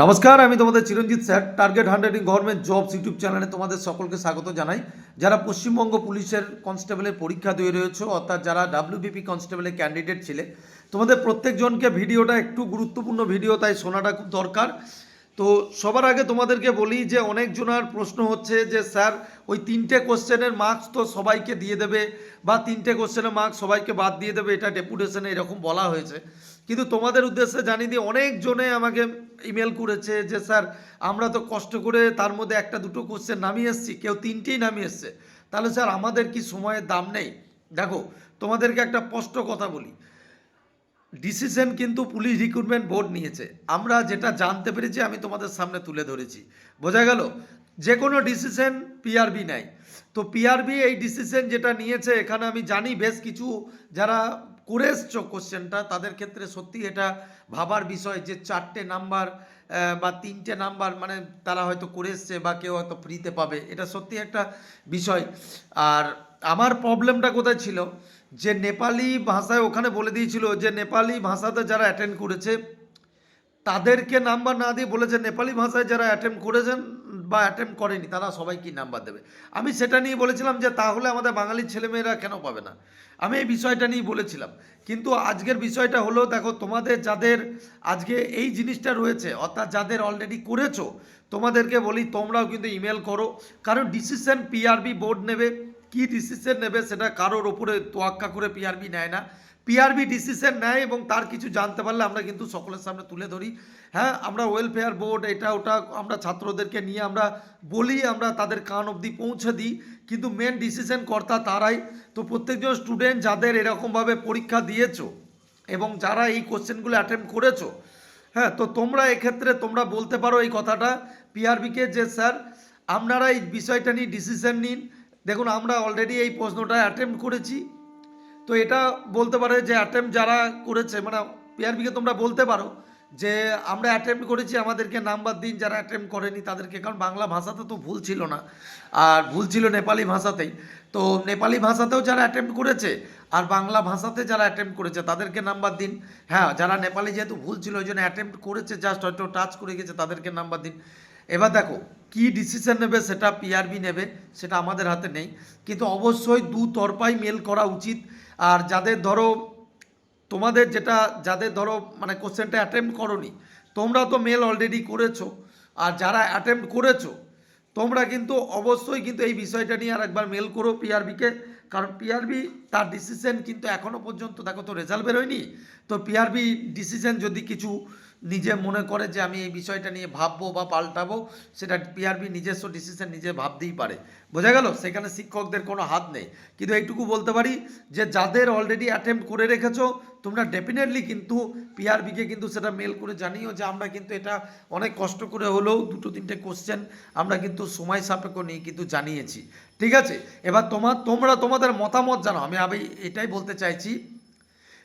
নমস্কার, আমি তোমাদের Chiranjit sir target hundred government jobs YouTube চ্যানেলে তোমাদের সকলকে স্বাগত জানাই। যারা পশ্চিমবঙ্গ পুলিশের কনস্টেবলের পরীক্ষা দিয়ে রয়েছে, অর্থাৎ যারা ডাব্লিউবিপি কনস্টেবলের ক্যান্ডিডেট ছিলে, তোমাদের প্রত্যেকজনকে ভিডিওটা একটু গুরুত্বপূর্ণ ভিডিও, তাই শোনাটা খুব দরকার। তো সবার আগে তোমাদেরকে বলি যে, অনেকজনার প্রশ্ন হচ্ছে যে, স্যার, ওই তিনটে কোশ্চেনের মার্কস তো সবাইকে দিয়ে দেবে, বা তিনটে কোশ্চেনের মার্কস সবাইকে বাদ দিয়ে দেবে, এটা ডেপুটেশনে এরকম বলা হয়েছে। কিন্তু তোমাদের উদ্দেশ্যে জানিয়ে দিয়ে অনেকজনে আমাকে ইমেল করেছে যে, স্যার, আমরা তো কষ্ট করে তার মধ্যে একটা দুটো কোশ্চেন নামিয়ে এসেছি, কেউ তিনটেই নামিয়ে এসছে। তাহলে স্যার, আমাদের কি সময়ের দাম নেই? দেখো, তোমাদেরকে একটা স্পষ্ট কথা বলি। ডিসিশন কিন্তু পুলিশ রিক্রুটমেন্ট বোর্ড নিয়েছে। আমরা যেটা জানতে পেরেছি, আমি তোমাদের সামনে তুলে ধরেছি। বোঝা গেল? যে কোনো ডিসিশন পিআরবি নেয়। তো পিআরবি এই ডিসিশন যেটা নিয়েছে, এখানে আমি জানি বেশ কিছু যারা করে এসছো কোশ্চেনটা, তাদের ক্ষেত্রে সত্যি এটা ভাবার বিষয় যে চারটে নাম্বার বা তিনটে নাম্বার মানে তারা হয়তো করে এসছে বা কেউ হয়তো ফ্রিতে পাবে, এটা সত্যি একটা বিষয়। আর আমার প্রবলেমটা কোথায় ছিল? যে নেপালি ভাষায় ওখানে বলে দিয়েছিল যে নেপালি ভাষাতে যারা অ্যাটেন্ড করেছে তাদেরকে নাম্বার না দিয়ে বলেছে, নেপালি ভাষায় যারা অ্যাটেম্প করেছেন বা অ্যাটেম্প করেনি, তারা সবাই কি নাম্বার দেবে। আমি সেটা নিয়ে বলেছিলাম যে, তাহলে আমাদের বাঙালির ছেলেমেয়েরা কেন পাবে না? আমি এই বিষয়টা নিয়ে বলেছিলাম। কিন্তু আজকের বিষয়টা হলো, দেখো, তোমাদের যাদের আজকে এই জিনিসটা রয়েছে, অর্থাৎ যাদের অলরেডি করেছ, তোমাদেরকে বলি, তোমরাও কিন্তু ইমেল করো। কারণ ডিসিশন পিআরবি বোর্ড নেবে। কি ডিসিশন নেবে সেটা কারোর ওপরে তোয়াক্কা করে পিআরবি নেয় না। পিআরবি ডিসিশন নেয় এবং তার কিছু জানতে পারলে আমরা কিন্তু সকলের সামনে তুলে ধরি। হ্যাঁ আমরা ওয়েলফেয়ার বোর্ড এটা ওটা আমরা ছাত্রদেরকে নিয়ে আমরা বলি, আমরা তাদের কান অবধি পৌঁছে দিই। কিন্তু মেন ডিসিশন কর্তা তারাই। তো প্রত্যেকজন স্টুডেন্ট যাদের এরকমভাবে পরীক্ষা দিয়েছ এবং যারা এই কোশ্চেনগুলো অ্যাটেম্প করেছ হ্যাঁ তো তোমরা এক্ষেত্রে তোমরা বলতে পারো এই কথাটা। পিআরবিকে যে, স্যার, আপনারা এই বিষয়টা নিয়ে ডিসিশন নিন দেখুন, আমরা অলরেডি এই প্রশ্নটা অ্যাটেম্প করেছি। তো এটা বলতে পারে যে অ্যাটেম্প যারা করেছে মানে পিআরবিকে তোমরা বলতে পারো যে আমরা অ্যাটেম্প করেছি, আমাদেরকে নাম্বার দিন, যারা অ্যাটেম্প করেনি তাদেরকে, কারণ বাংলা ভাষাতে তো ভুল ছিল না। আর ভুল ছিল নেপালি ভাষাতেই। তো নেপালি ভাষাতেও যারা অ্যাটেম্প করেছে, আর বাংলা ভাষাতে যারা অ্যাটেম্প করেছে, তাদেরকে নাম্বার দিন। হ্যাঁ যারা নেপালি যেহেতু ভুল ছিল, ওই জন্য অ্যাটেম্প করেছে জাস্ট হয়তো টাচ করে গেছে, তাদেরকে নাম্বার দিন। এবার দেখো কি ডিসিশন নেবে সেটা পিআরবি নেবে, সেটা আমাদের হাতে নেই। কিন্তু অবশ্যই দু তরফাই মেল করা উচিত। আর যাদের ধরো, তোমাদের যেটা, যাদের ধরো মানে কোশ্চেনটা অ্যাটেম্প করনি, তোমরা তো মেল অলরেডি করেছ। আর যারা অ্যাটেম্প করেছ, তোমরা কিন্তু অবশ্যই কিন্তু এই বিষয়টা নিয়ে আর একবার মেল করো পিআরবিকে কারণ পিআরবি তার ডিসিশন কিন্তু এখনও পর্যন্ত দেখো তো রেজাল্ট বেরোয়নি। তো পিআরবি ডিসিশন যদি কিছু নিজে মনে করে যে আমি এই বিষয়টা নিয়ে ভাববো বা পাল্টাবো, সেটা পিআরবি নিজস্ব ডিসিশন নিজে ভাবতেই পারে। বোঝা গেল? সেখানে শিক্ষকদের কোনো হাত নেই। কিন্তু এইটুকু বলতে পারি যে যাদের অলরেডি অ্যাটেম্প করে রেখেছো তোমরা ডেফিনেটলি কিন্তু পিআরবিকে কিন্তু সেটা মেল করে জানিও যে আমরা কিন্তু এটা অনেক কষ্ট করে হলেও দুটো তিনটে কোশ্চেন আমরা কিন্তু সময় সাপেক্ষ নিয়ে কিন্তু জানিয়েছি। ঠিক আছে? এবার তোমার তোমরা তোমাদের মতামত জানাও আমি আমি এটাই বলতে চাইছি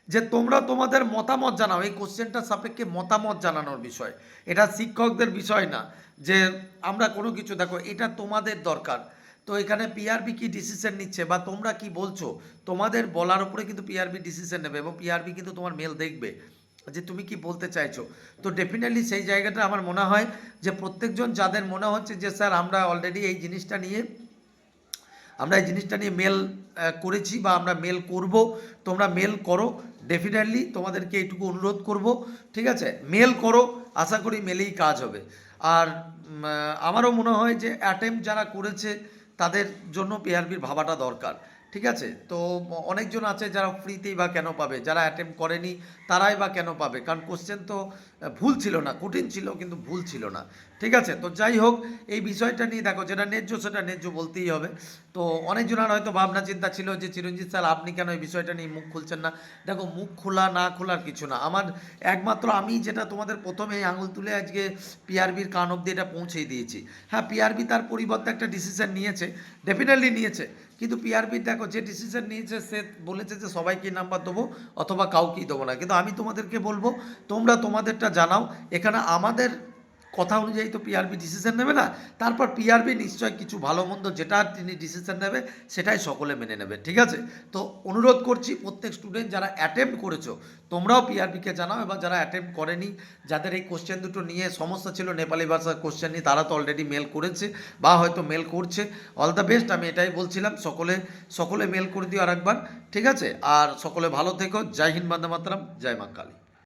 যে তোমরা তোমাদের মতামত জানাও। এই কোশ্চেনটা সাপেক্ষে মতামত জানানোর বিষয়। এটা শিক্ষকদের বিষয় না যে আমরা কোনো কিছু, দেখো, এটা তোমাদের দরকার। তো এখানে পিআরবি কি ডিসিশন নিচ্ছে বা তোমরা কি বলছো? তোমাদের বলার উপরে কিন্তু পিআরবি ডিসিশন নেবে এবং পিআরবি কিন্তু তোমার মেল দেখবে যে তুমি কি বলতে চাইছো। তো ডেফিনেটলি সেই জায়গাটা আমার মনে হয় যে প্রত্যেকজন যাদের মনে হচ্ছে যে স্যার আমরা অলরেডি এই জিনিসটা নিয়ে, আমরা এই জিনিসটা নিয়ে মেল করেছি বা আমরা মেল করব, তোমরা মেল করো। ডেফিনেটলি তোমাদেরকে এইটুকু অনুরোধ করব, ঠিক আছে? মেল করো, আশা করি মেলেই কাজ হবে। আর আমারও মনে হয় যে অ্যাটেম্প যারা করেছে তাদের জন্য পিআরবির ভাবাটা দরকার। ঠিক আছে? তো অনেকজন আছে যারা ফ্রিতেই বা কেন পাবে? যারা অ্যাটেম্প করেনি, তারাই বা কেন পাবে? কারণ কোশ্চেন তো ভুল ছিল না, কঠিন ছিল কিন্তু ভুল ছিল না। ঠিক আছে? তো যাই হোক, এই বিষয়টা নিয়ে দেখো, যেটা ন্যায্য সেটা ন্যায্য বলতেই হবে। তো অনেকজনের হয়তো ভাবনা চিন্তা ছিল যে, চিরঞ্জিত স্যার, আপনি কেন এই বিষয়টা নিয়ে মুখ খুলছেন না? দেখো, মুখ খোলা না খোলার কিছু না। আমার একমাত্র, আমি যেটা তোমাদের প্রথমে আঙুল তুলে আজকে পিআরবির কান অব্দি এটা পৌঁছেই দিয়েছি। হ্যাঁ পিআরবি তার পরিবর্তে একটা ডিসিশন নিয়েছে ডেফিনেটলি নিয়েছে। কিন্তু পিআরপি দেখো, যে ডিসিশন নিয়েছে সে বলেছে যে সবাইকে নাম্বার দেবো অথবা কাউকেই দেবো না। কিন্তু আমি তোমাদেরকে বলব, তোমরা তোমাদেরটা জানাও। এখানে আমাদের কথা অনুযায়ী তো পিআরবি ডিসিশন নেবে না। তারপর পিআরবি নিশ্চয় কিছু ভালো মন্দ যেটা তিনি ডিসিশন নেবে, সেটাই সকলে মেনে নেবে, ঠিক আছে? তো অনুরোধ করছি প্রত্যেক স্টুডেন্ট যারা অ্যাটেম্প করেছ, তোমরাও পিআরবিকে জানাও এবং যারা অ্যাটেম্প করেনি, যাদের এই কোশ্চেন দুটো নিয়ে সমস্যা ছিল, নেপালি ভাষার কোশ্চেন নিয়ে তারা তো অলরেডি মেল করেছে বা হয়তো মেল করছে। অল দ্য বেস্ট আমি এটাই বলছিলাম, সকলে সকলে মেল করে দিও আর একবার ঠিক আছে? আর সকলে ভালো থেকো, জয় হিন্দ বন্দে মাতরম, জয় মা কালী।